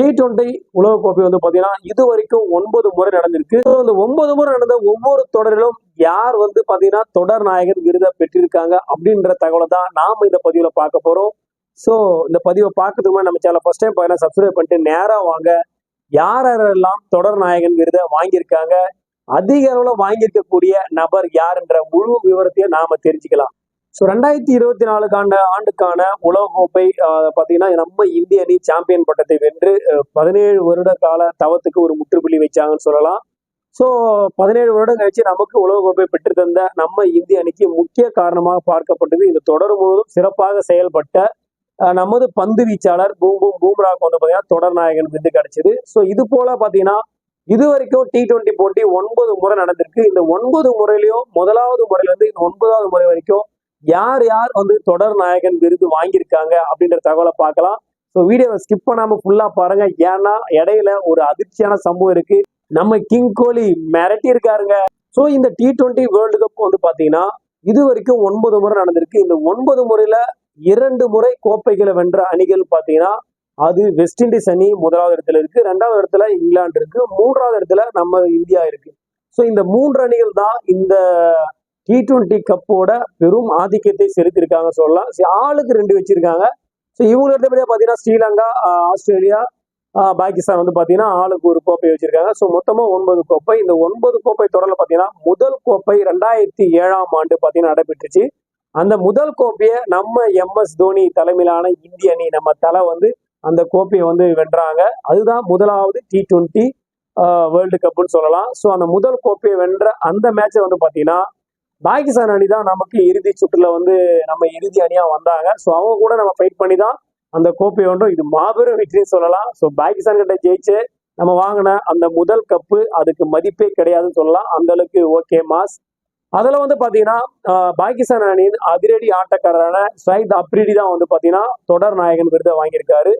T twenty உலகக்கோப்பை வந்து பாத்தீங்கன்னா இது வரைக்கும் ஒன்பது முறை நடந்திருக்கு. அந்த இந்த ஒன்பது முறை நடந்த ஒவ்வொரு தொடரிலும் யார் வந்து பாத்தீங்கன்னா தொடர் நாயகர் விருதை பெற்றிருக்காங்க அப்படின்ற தகவலை தான் நாம இந்த பதிவுல பார்க்க போறோம். ஸோ இந்த பதிவை பார்க்கறதுக்கு முன்னாடி நம்ம சேனல் ஃபர்ஸ்ட் டைம் பார்த்தீங்கன்னா சப்ஸ்கிரைப் பண்ணிட்டு நேரா வாங்க. யார் யாரெல்லாம் தொடர் நாயகன் விருதை வாங்கியிருக்காங்க அதிக அளவுல வாங்கியிருக்கக்கூடிய நபர் யாருன்ற முழு விவரத்தையும் நாம தெரிஞ்சுக்கலாம். ஸோ ரெண்டாயிரத்தி இருபத்தி நாலுக்கான ஆண்டுக்கான உலகக்கோப்பை பார்த்தீங்கன்னா நம்ம இந்திய அணி சாம்பியன் பட்டத்தை வென்று பதினேழு வருட கால தவத்துக்கு ஒரு முற்றுப்புள்ளி வச்சாங்கன்னு சொல்லலாம். ஸோ பதினேழு வருடம் கழிச்சு நமக்கு உலகக்கோப்பை பெற்று தந்த நம்ம இந்திய அணிக்கு முக்கிய காரணமாக பார்க்கப்பட்டது இந்த தொடர் முழுவதும் சிறப்பாக செயல்பட்ட நமது பந்து வீச்சாளர் பூம் பூம் பூம்ராக்கு வந்து பார்த்தீங்கன்னா தொடர் நாயகன் விருது கிடைச்சது. ஸோ இது போல பார்த்தீங்கன்னா இது வரைக்கும் டி டுவெண்ட்டி போட்டி ஒன்பது முறை நடந்திருக்கு. இந்த ஒன்பது முறையிலையும் முதலாவது முறையிலேருந்து இந்த ஒன்பதாவது முறை வரைக்கும் யார் யார் வந்து தொடர் நாயகன் விருது வாங்கியிருக்காங்க அப்படின்ற தகவலை பார்க்கலாம். ஸோ வீடியோவை ஸ்கிப் பண்ணாமல் ஃபுல்லாக பாருங்க. ஏன்னா இடையில ஒரு அதிர்ச்சியான சம்பவம் இருக்கு. நம்ம கிங் கோலி மிரட்டி இருக்காருங்க. ஸோ இந்த டி ட்வெண்ட்டி வேர்ல்டு கப் வந்து பார்த்தீங்கன்னா இது வரைக்கும் ஒன்பது முறை நடந்திருக்கு. இந்த ஒன்பது முறையில இரண்டு முறை கோப்பைகளை வென்ற அணிகள் பார்த்தீங்கன்னா அது வெஸ்ட் இண்டீஸ் அணி முதலாவது இடத்துல இருக்கு. ரெண்டாவது இடத்துல இங்கிலாந்து இருக்கு. மூன்றாவது இடத்துல நம்ம இந்தியா இருக்கு. ஸோ இந்த மூன்று அணிகள் தான் இந்த டி டுவெண்ட்டி கப்போட பெரும் ஆதிக்கத்தை செலுத்தியிருக்காங்க சொல்லலாம். ஆளுக்கு ரெண்டு வச்சிருக்காங்க. ஸோ இவங்க எடுத்தபடியாக பார்த்தீங்கன்னா ஸ்ரீலங்கா ஆஸ்திரேலியா பாகிஸ்தான் வந்து பார்த்தீங்கன்னா ஆளுக்கு ஒரு கோப்பை வச்சிருக்காங்க. ஸோ மொத்தமாக ஒன்பது கோப்பை. இந்த ஒன்பது கோப்பை தொடரில் பார்த்தீங்கன்னா முதல் கோப்பை ரெண்டாயிரத்தி ஏழாம் ஆண்டு பார்த்தீங்கன்னா நடைபெற்றுச்சு. அந்த முதல் கோப்பையை நம்ம எம்எஸ் தோனி தலைமையிலான இந்திய அணி நம்ம தலை வந்து அந்த கோப்பையை வந்து வென்றாங்க. அதுதான் முதலாவது டி டுவெண்ட்டி வேர்ல்டு கப்புன்னு சொல்லலாம். ஸோ அந்த முதல் கோப்பையை வென்ற அந்த மேட்சை வந்து பார்த்தீங்கன்னா பாகிஸ்தான் அணி தான் நமக்கு இறுதி சுற்றுல வந்து நம்ம இறுதி அணியா வந்தாங்க. ஸோ அவங்க கூட நம்ம ஃபைட் பண்ணி தான் அந்த கோப்பை ஒன்றும் இது மாபெரும் வெற்றின்னு சொல்லலாம். ஸோ பாகிஸ்தான் கிட்ட ஜெயிச்சு நம்ம வாங்கின அந்த முதல் கப்பு அதுக்கு மதிப்பே கிடையாதுன்னு சொல்லலாம். அந்த அளவுக்கு ஓகே மாஸ். அதில் வந்து பார்த்தீங்கன்னா பாகிஸ்தான் அணியின் அதிரடி ஆட்டக்காரரான சயித் அப்ரிடி தான் வந்து பார்த்தீங்கன்னா தொடர் நாயகன் விருதை வாங்கியிருக்காரு.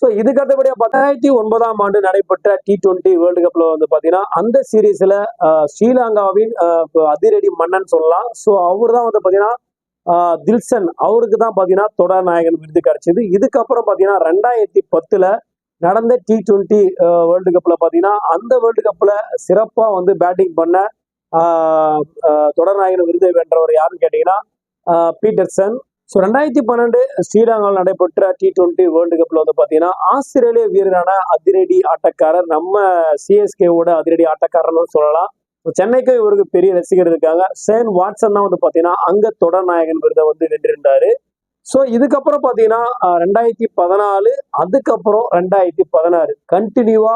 ஸோ இதுக்கு அடுத்தபடியாக பத்தாயிரத்தி ஒன்பதாம் ஆண்டு நடைபெற்ற டி டுவெண்ட்டி வேர்ல்டு கப்பில் வந்து பார்த்தீங்கன்னா அந்த சீரீஸில் ஸ்ரீலங்காவின் அதிரடி மன்னன் சொல்லலாம். ஸோ அவர் தான் வந்து பார்த்தீங்கன்னா தில்சன். அவருக்கு தான் பார்த்தீங்கன்னா தொடர் நாயகன் விருது கிடைச்சிது. இதுக்கப்புறம் பார்த்தீங்கன்னா ரெண்டாயிரத்தி பத்தில் நடந்த டி டுவெண்ட்டி வேர்ல்டு கப்பில் பார்த்தீங்கன்னா அந்த வேர்ல்டு கப்பில் சிறப்பாக வந்து பேட்டிங் பண்ண தொடர் நாயகன் விருதை வென்றவர் யாருன்னு கேட்டிங்கன்னா பீட்டர்சன். ஸோ ரெண்டாயிரத்தி பன்னெண்டு ஸ்ரீலங்காவில் நடைபெற்ற டி டுவெண்ட்டி வேர்ல்டு கப்பில் வந்து பார்த்தீங்கன்னா ஆஸ்திரேலிய வீரரான அதிரடி ஆட்டக்காரர் நம்ம சிஎஸ்கேவோட அதிரடி ஆட்டக்காரர்னு சொல்லலாம். சென்னைக்கு இவருக்கு பெரிய ரசிகர் இருக்காங்க. சேன் வாட்சன் தான் வந்து பார்த்தீங்கன்னா அங்க தொடர் நாயகன் விருதை வந்து வென்றிருந்தாரு. ஸோ இதுக்கப்புறம் பார்த்தீங்கன்னா ரெண்டாயிரத்தி பதினாலு அதுக்கப்புறம் ரெண்டாயிரத்தி பதினாறு. கண்டினியூவா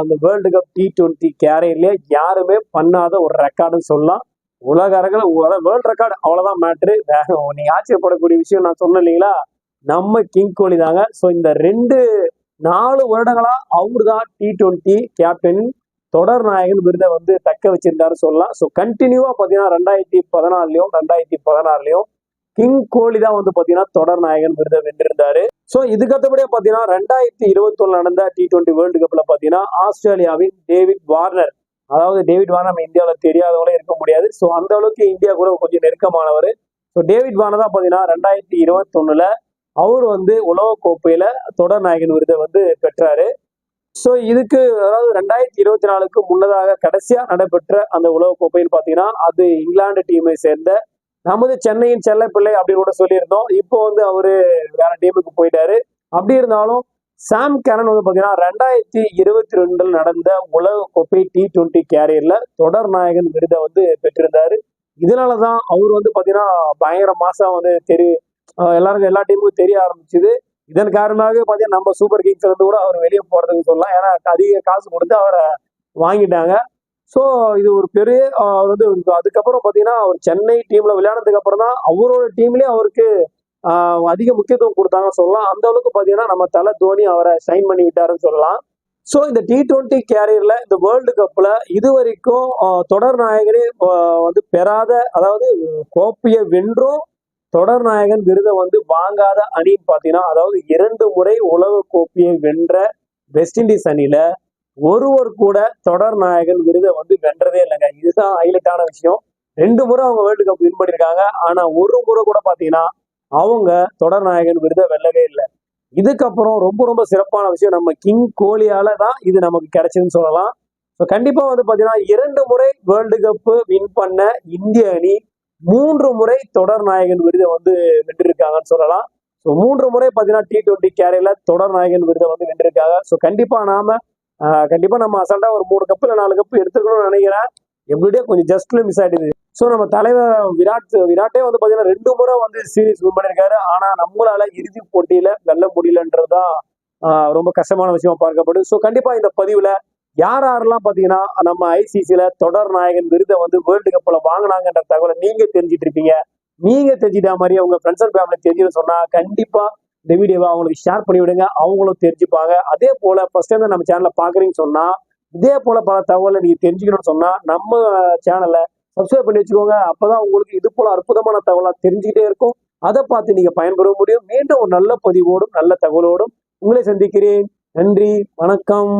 அந்த வேர்ல்டு கப் டி டுவெண்ட்டி கேரியர்லேயே யாருமே பண்ணாத ஒரு ரெக்கார்டுன்னு சொல்லலாம். உலக அரங்கில் வேர்ல்டு ரெக்கார்டு அவ்வளோதான் மேட்ரு நீங்கள் ஆச்சரியப்படக்கூடிய விஷயம் நான் சொன்னேன் இல்லைங்களா? நம்ம கிங் கோலி தாங்க. ஸோ இந்த ரெண்டு நாலு வருடங்களா அவரு தான் டி ட்வெண்ட்டி கேப்டன் தொடர் நாயகன் விருதை வந்து தக்க வச்சிருந்தாரு சொல்லலாம். ஸோ கண்டினியூவா பார்த்தீங்கன்னா ரெண்டாயிரத்தி பதினாலுலயும் ரெண்டாயிரத்தி பதினாறுலையும் கிங் கோலி தான் வந்து பார்த்தீங்கன்னா தொடர் நாயகன் விருதை வென்றிருந்தாரு. ஸோ இதுக்கத்தபடியே பார்த்தீங்கன்னா ரெண்டாயிரத்தி இருபத்தி நடந்த டி டுவெண்ட்டி வேர்ல்டு கப்பில் பார்த்தீங்கன்னா ஆஸ்திரேலியாவின் டேவிட் வார்னர் அதாவது டேவிட் வார்னர் நம்ம இந்தியாவில் தெரியாதவங்களே இருக்க முடியாது. ஸோ அந்த அளவுக்கு இந்தியா கூட கொஞ்சம் நெருக்கமானவர். ஸோ டேவிட் வார்னர் தான் பார்த்தீங்கன்னா ரெண்டாயிரத்தி இருபத்தொன்னுல அவர் வந்து உலக கோப்பையில தொடர் நாயகன் விருதை வந்து பெற்றாரு. ஸோ இதுக்கு அதாவது ரெண்டாயிரத்தி இருபத்தி நாலுக்கு முன்னதாக கடைசியா நடைபெற்ற அந்த உலக கோப்பைன்னு பார்த்தீங்கன்னா அது இங்கிலாந்து டீமை சேர்ந்த நமது சென்னையின் செல்லப்பிள்ளை அப்படின்னு கூட சொல்லியிருந்தோம். இப்போ வந்து அவரு வேற டீமுக்கு போயிட்டாரு. அப்படி இருந்தாலும் சாம் கேரன் வந்து பார்த்தீங்கன்னா ரெண்டாயிரத்தி இருபத்தி ரெண்டில் நடந்த உலக கோப்பை டி டுவெண்ட்டி கேரியர்ல தொடர் நாயகன் விருதை வந்து பெற்றிருந்தாரு. இதனால தான் அவர் வந்து பார்த்தீங்கன்னா பயங்கர மாதம் வந்து தெரி எல்லாருக்கும் எல்லா டீமுக்கும் தெரிய ஆரம்பிச்சுது. இதன் காரணமாக பார்த்தீங்கன்னா நம்ம சூப்பர் கிங்ஸ் இருந்து கூட அவர் வெளியே போறதுக்கு சொல்லலாம். ஏன்னா அதிக காசு கொடுத்து அவரை வாங்கிட்டாங்க. ஸோ இது ஒரு பெரிய அவர் வந்து அதுக்கப்புறம் பார்த்தீங்கன்னா அவர் சென்னை டீம்ல விளையாடுறதுக்கு அப்புறம் தான் அவரோட டீம்லேயே அவருக்கு அதிக முக்கியத்துவம் கொடுத்தாங்கன்னு சொல்லலாம். அந்த அளவுக்கு பார்த்தீங்கன்னா நம்ம தலை தோனி அவரை சைன் பண்ணி விட்டாருன்னு சொல்லலாம். ஸோ இந்த டி டுவெண்ட்டி கேரியரில் இந்த வேர்ல்டு கப்பில் இது வரைக்கும் தொடர் நாயகனே வந்து பெறாத அதாவது கோப்பையை வென்றும் தொடர் நாயகன் விருதை வந்து வாங்காத அணின்னு பார்த்தீங்கன்னா அதாவது இரண்டு முறை உலக கோப்பையை வென்ற வெஸ்ட் இண்டீஸ் அணியில் ஒருவர் கூட தொடர் நாயகன் விருதை வந்து வென்றதே இல்லைங்க. இதுதான் ஹைலைட்டான விஷயம். ரெண்டு முறை அவங்க வேர்ல்டு கப் வின் பண்ணியிருக்காங்க ஆனால் ஒரு முறை கூட பார்த்தீங்கன்னா அவங்க தொடர் நாயகன் விருதை வெல்லவே இல்லை. இதுக்கப்புறம் ரொம்ப ரொம்ப சிறப்பான விஷயம் நம்ம கிங் கோலியால தான் இது நமக்கு கிடைச்சதுன்னு சொல்லலாம். ஸோ கண்டிப்பா வந்து பாத்தீங்கன்னா இரண்டு முறை வேர்ல்டு கப் வின் பண்ண இந்திய அணி மூன்று முறை தொடர் நாயகன் விருதை வந்து வென்றிருக்காங்கன்னு சொல்லலாம். ஸோ மூன்று முறை பாத்தீங்கன்னா டி டுவெண்ட்டி கேரியில தொடர் நாயகன் விருதை வந்து வென்றிருக்காங்க. ஸோ கண்டிப்பா நாம கண்டிப்பா நம்ம அசால்ட்டா ஒரு மூணு கப்பு இல்லை நாலு கப்பு எடுத்துக்கணும்னு நினைக்கிறேன். எப்படியோ கொஞ்சம் ஜஸ்ட்ல மிஸ் ஆயிடுது. ஸோ நம்ம தலைவர் விராட் விராட்டே வந்து பார்த்தீங்கன்னா ரெண்டு முறை வந்து சீரீஸ் வின் பண்ணியிருக்காரு ஆனால் நம்மளால இறுதி போட்டியில் வெல்ல முடியலன்றதுதான் தான் ரொம்ப கஷ்டமான விஷயமா பார்க்கப்படுது. ஸோ கண்டிப்பாக இந்த பதிவில் யார் யாரெல்லாம் பார்த்தீங்கன்னா நம்ம ஐசிசியில் தொடர் நாயகன் விருதை வந்து வேர்ல்டு கப்பில் வாங்கினாங்கன்ற தகவலை நீங்கள் தெரிஞ்சிட்டு இருப்பீங்க. நீங்கள் தெரிஞ்சிட்டா மாதிரி அவங்க ஃப்ரெண்ட்ஸ் அண்ட் ஃபேமிலி தெரிஞ்சுன்னு சொன்னால் கண்டிப்பாக இந்த வீடியோவை அவங்களுக்கு ஷேர் பண்ணி விடுங்க. அவங்களும் தெரிஞ்சுப்பாங்க. அதே போல் ஃபர்ஸ்ட் டைம் நம்ம சேனலை பார்க்குறீங்கன்னு சொன்னால் இதே போல் பல தகவலை நீங்கள் தெரிஞ்சுக்கணும்னு சொன்னால் நம்ம சேனலை சப்ஸ்கிரைப் பண்ணி வச்சுக்கோங்க. அப்பதான் உங்களுக்கு இது போல அற்புதமான தகவலா தெரிஞ்சுக்கிட்டே இருக்கும். அதை பார்த்து நீங்க பயன்பெற முடியும். மீண்டும் ஒரு நல்ல பதிவோடும் நல்ல தகவலோடும் உங்களை சந்திக்கிறேன். நன்றி வணக்கம்.